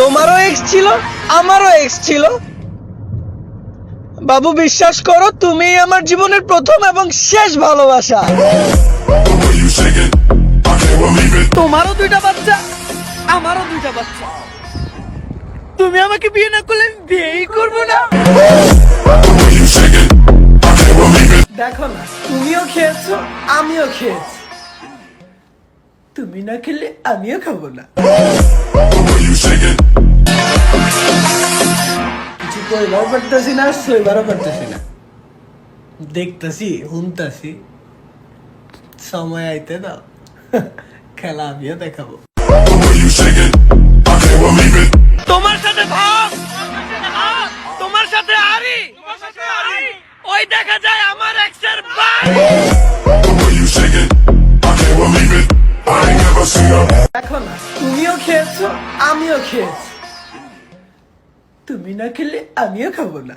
তোমারও এক্স ছিল, আমারও এক্স ছিল বাবু, বিশ্বাস করো তুমি আমার জীবনের প্রথম এবং শেষ ভালোবাসা. তোমারও দুইটা বাচ্চা, আমারও দুইটা বাচ্চা তুমি আমাকে বিয়ে না করলে বিয়েই করব না. দেখো না, তুমিও খেয়েছো, আমিও খেয়েছি তুমি না খেলে আমিও খাব না পারতেছি না সইবারও পারতেছি না। দেখতেছি হুনতাছি। সময় আইতে দাও। খেলা আমিও দেখাবো. তোমার সাথে ভাব তোমার সাথে আরি ওই দেখা যায় আমার এক্সের বাড়ি The way you shake it, I can't believe it. I ain't never seen a দেখো না তুমিও খেয়েছো আমিও খেয়েছি। তুমি না খেলে আমিও খাব না